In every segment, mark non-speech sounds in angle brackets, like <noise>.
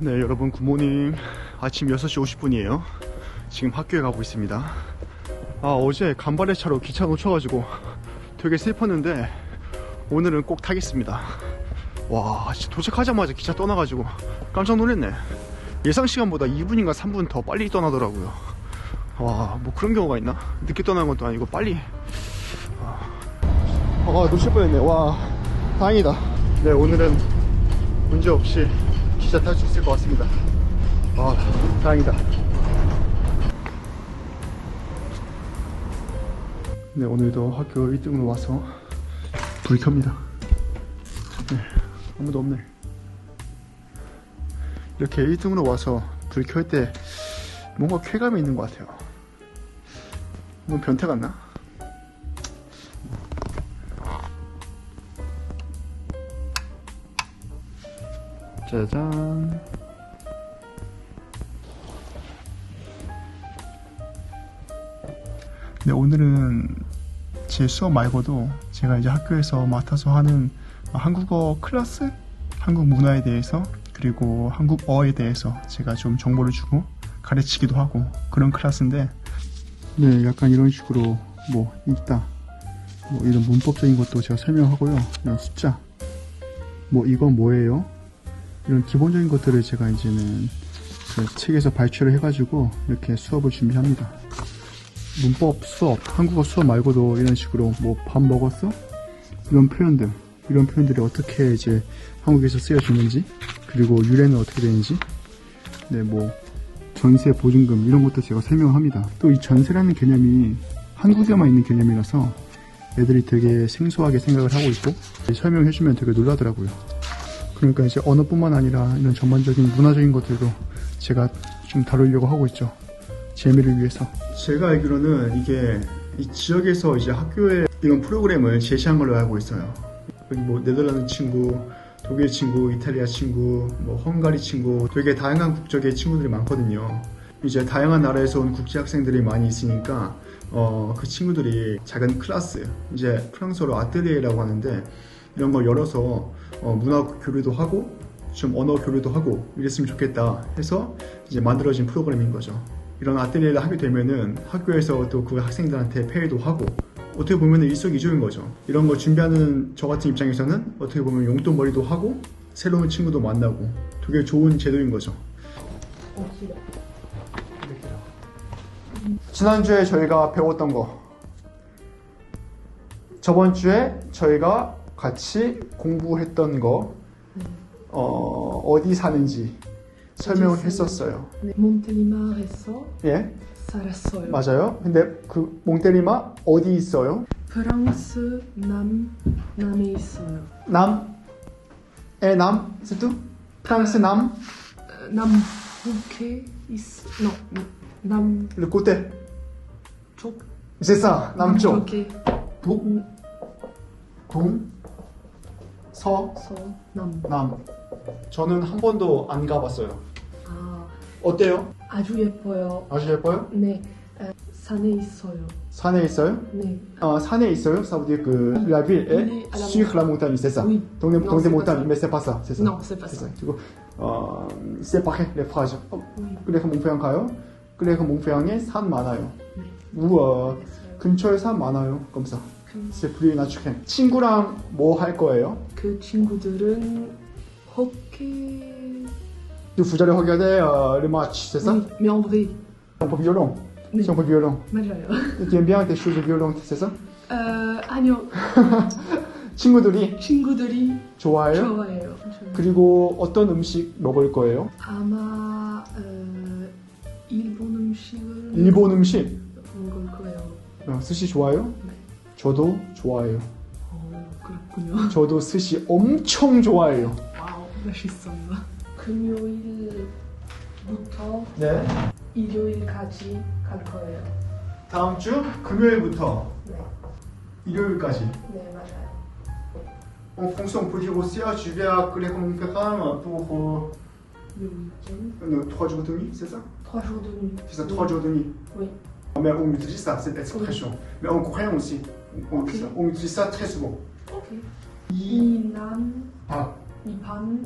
네, 여러분 굿모닝. 아침 6시 50분이에요. 지금 학교에 가고 있습니다. 아, 어제 간발의 차로 기차 놓쳐가지고 되게 슬펐는데 오늘은 꼭 타겠습니다. 와, 도착하자마자 기차 떠나가지고 깜짝 놀랐네. 예상 시간보다 2분인가 3분 더 빨리 떠나더라고요. 와, 뭐 그런 경우가 있나? 늦게 떠나는 것도 아니고 빨리. 아, 놓칠 뻔했네. 와, 다행이다. 네, 오늘은 문제 없이 기차 탈 수 있을 것 같습니다. 아, 다행이다. 네, 오늘도 학교 1등으로 와서 불 켭니다. 네, 아무도 없네. 이렇게 1등으로 와서 불 켤 때 뭔가 쾌감이 있는 것 같아요. 뭐 변태 같나? 짜잔. 네, 오늘은 제 수업 말고도 제가 이제 학교에서 맡아서 하는 한국어 클래스, 한국 문화에 대해서 그리고 한국어에 대해서 제가 좀 정보를 주고 가르치기도 하고 그런 클래스인데 네, 약간 이런 식으로 뭐 읽다, 뭐 이런 문법적인 것도 제가 설명하고요. 숫자, 뭐 이건 뭐예요? 이런 기본적인 것들을 제가 이제는 그 책에서 발췌를 해가지고 이렇게 수업을 준비합니다. 문법 수업, 한국어 수업 말고도 이런 식으로 뭐 밥 먹었어? 이런 표현들, 이런 표현들이 어떻게 이제 한국에서 쓰여지는지, 그리고 유래는 어떻게 되는지, 네, 뭐 전세 보증금 이런 것도 제가 설명합니다. 또 이 전세라는 개념이 한국에만 있는 개념이라서 애들이 되게 생소하게 생각을 하고 있고 설명해주면 되게 놀라더라고요. 그러니까 이제 언어뿐만 아니라 이런 전반적인 문화적인 것들도 제가 좀 다루려고 하고 있죠. 재미를 위해서. 제가 알기로는 이게 이 지역에서 이제 학교에 이런 프로그램을 제시한 걸로 알고 있어요. 뭐 네덜란드 친구, 독일 친구, 이탈리아 친구, 뭐 헝가리 친구, 되게 다양한 국적의 친구들이 많거든요. 이제 다양한 나라에서 온 국제 학생들이 많이 있으니까 어, 그 친구들이 작은 클래스, 이제 프랑스어로 아뜰리에라고 하는데 이런 걸 열어서 어, 문화 교류도 하고 좀 언어 교류도 하고 이랬으면 좋겠다 해서 이제 만들어진 프로그램인 거죠. 이런 아뜰리에를 하게 되면은 학교에서 또 그 학생들한테 페이도 하고 어떻게 보면 일석이조인 거죠. 이런 거 준비하는 저 같은 입장에서는 어떻게 보면 용돈벌이도 하고 새로운 친구도 만나고 되게 좋은 제도인 거죠. 지난주에 저희가 배웠던 거 저번 주에 저희가 같이 공부했던 거 어, 어디 사는지 설명을 했었어요. 네, 몬테리마르에서 예, 살았어요. 맞아요. 근데 그 몽테리마 어디 있어요? 프랑스 남 남에 있어요. 남? 에 남? 스투? 프랑스 남? 어, 남북에 있, no, 남 Le côté. 쪽 C'est ça. 남쪽. 북, 동, 서, 남. 남. 저는 한 번도 안 가봤어요. 아 어때요? 아주 예뻐요. 아주 예뻐요? 네 에, 산에 있어요. 산에 있어요? 네. 어, 산에 있어요? Ça veut dire que la ville est Oui, à la sur la montagne, c'est ça. Oui. Donc, Non, donc des c'est pas montagnes, ça. mais c'est pas ça, c'est ça. Non, c'est pas C'est ça. ça. Du coup, 어, séparer les phrases. 어, Oui. 그래서 몽페양 가요? 그래서 몽페양에 산 많아요. 네. 우와. 근처에 산 많아요. 검사. 그, plus naturel. 친구랑 뭐 할 거예요? 그 친구들은 euh, vrai. Si on peut violon. 네. Si on peut violon. 맞아요. Tu aimes bien des choses de violon, c'est ça 어, 아니요. 친구들이 친구들이 좋아해요? 좋아해요. 그리고 어떤 음식 먹을 거예요? 아마 어, 일본 음식을 일본 음식. 먹을 거예요. 어, 스시 좋아요? 네. 저도 좋아해요. 어, 그렇군요. 저도 스시 엄청 좋아해요. 와우, 맛있어요. 금요일부터 네. 일요일까지 갈 거예요. 다음 주 금요일부터 네, 일요일까지. 네 맞아요. En fonction, on peut dire aussi, ah, je vais à Clément-Ferrand pour Le week-end, euh, trois jours de nuit, c'est ça trois jours de nuit. C'est ça, trois jours de nuit. Oui. Mais on utilise ça, cette expression. Mais en coréen aussi. On, Ok. on utilise ça très souvent. Ok. 이, 이남 박, 이반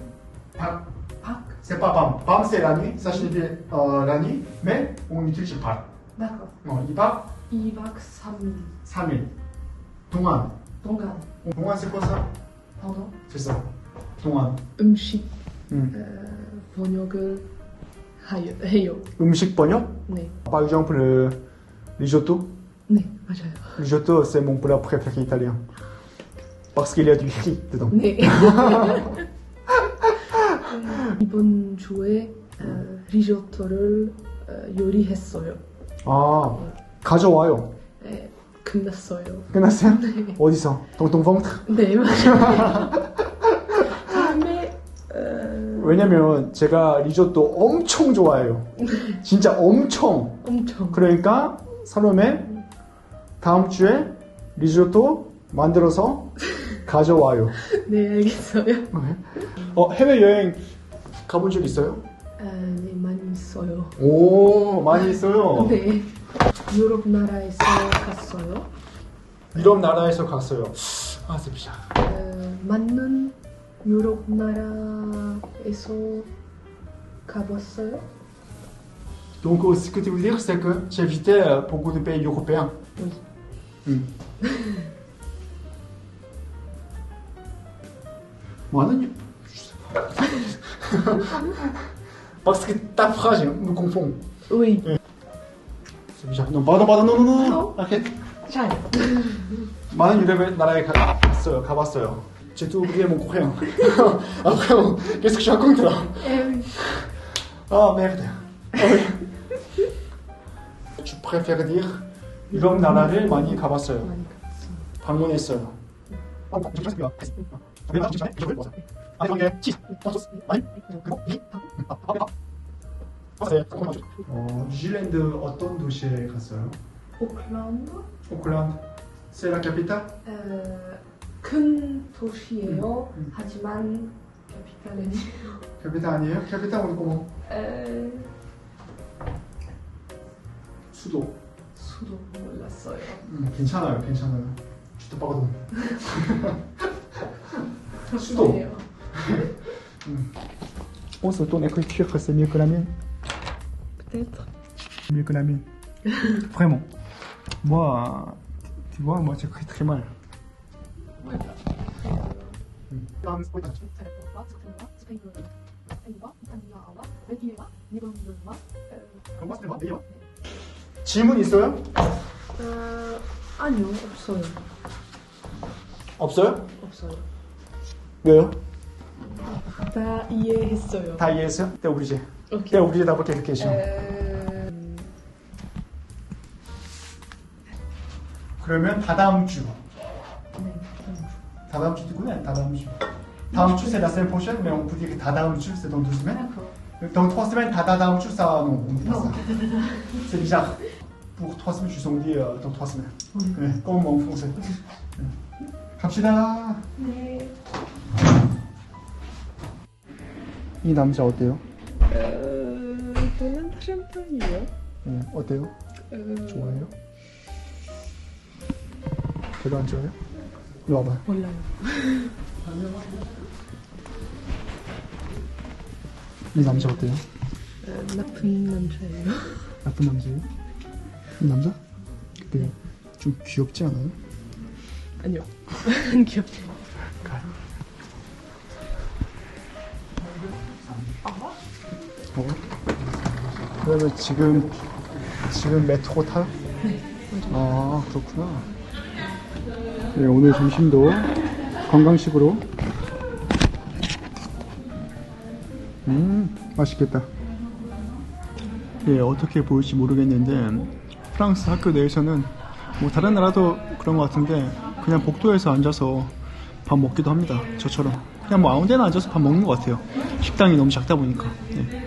박, 박 c'est pas 밤. 밤 c'est la nuit, ça signifie euh, la nuit, mais on utilise 밥. d'accord. 어, 2박 2박 3일 3일. 동안. 동안 어, 동안 c'est quoi ça 번호 C'est ça. 동안. 음식 음. 어, 번역을 하여, 해요. 음식 번역 네, Par exemple, le risotto. 네 맞아요. Risotto, c'est mon plat préféré italien. Parce qu'il y a du riz dedans. 네. <laughs> 이번 주에 어, 리조또를 어, 요리했어요. 아, 가져와요. 네, 끝났어요. 끝났어요? 어디서? 동동 ventre? 네 맞아요. 다음에 어, 왜냐면 제가 리조또 엄청 좋아해요. 진짜 엄청. 엄청 그러니까 살롬에 다음 주에 리조또 만들어서 가져와요. 네 알겠어요. 어, 해외여행 가본 적 있어요? 아, 네 많이 있어요. 오, 많이 있어요. 네 유럽 나라에서 갔어요. 유럽 나라에서 갔어요. 아, bizarre. 어, 맞는 유럽 나라에서 가봤어요? Donc, euh, ce que tu veux dire, c'est que j'ai visité euh, beaucoup de pays européens. Oui. Hmm. 많은 유- Parce que ta phrase me confond. Oui. C'est bizarre. Non, pardon, pardon, non, non, non. Non. Arrête. 잘. 많은 유럽 나라에 가- 갔어요. 가봤어요. J'ai tout oublié mon courrier. <laughs> Après, on- qu'est-ce que je raconte là 에이, Ah merde. Ah oui. Tu préfères dire 유럽 나라를 많이 가봤어요. 방문했어요. 어, 뉴질랜드 어떤 도시에 갔어요? 오클랜드 오클랜드. 세라 캐피탈? 어, 큰 도시예요. 음. 하지만 캐피탈은 <laughs> 캐피탈 아니에요? 캐피탈 우리 꼬모 에, 수도. 수도 몰랐어요. 음, 괜찮아요, 괜찮아요. 주도 빠거든. <laughs> 수도. 그래요. On se ton écriture, c'est mieux que la mienne. Peut-être. mieux que la mienne. Vraiment. Moi, tu vois, moi j'écris très mal. 질문 있어요? 어, 아니요 없어요. 없어요? 없어요. 왜요? 다 이해했어요. 다 이해했어요? 네, 우리 제. 오케이. 네, 우리 제 답을 계속. 에, 그러면 다다음 주. 네. 다다음 주 듣고요? 다다음 주. 다음 주 c'est la semaine prochaine, mais on peut dire que 다다음 주 c'est dans deux semaines. Dans trois semaines, 다다다음 주 ça non, on dit pas ça. C'est bizarre. Pour trois semaines, je suis dit euh, dans trois semaines. 네, comme en français. 네. 갑시다. 네. 이 남자 어때요? 어, 저는 다른 편이에요. 네, 어때요? 어, 좋아해요? 별로 안 좋아해요? 이리 와봐요. 몰라요. 이 남자 어때요? 어, 나쁜 남자예요. 나쁜 남자예요? 이 남자? 근데 좀 귀엽지 않아요? 아니요. <laughs> 안 귀엽죠. 어? 그러면 지금 지금 메트로 타요? 네. 아 그렇구나. 네 오늘 점심도 건강식으로. 음 맛있겠다. 예 어떻게 보일지 모르겠는데 프랑스 학교 내에서는 뭐 다른 나라도 그런 것 같은데 그냥 복도에서 앉아서 밥 먹기도 합니다. 저처럼 그냥 뭐 아무 데나 앉아서 밥 먹는 것 같아요. 식당이 너무 작다 보니까. 네.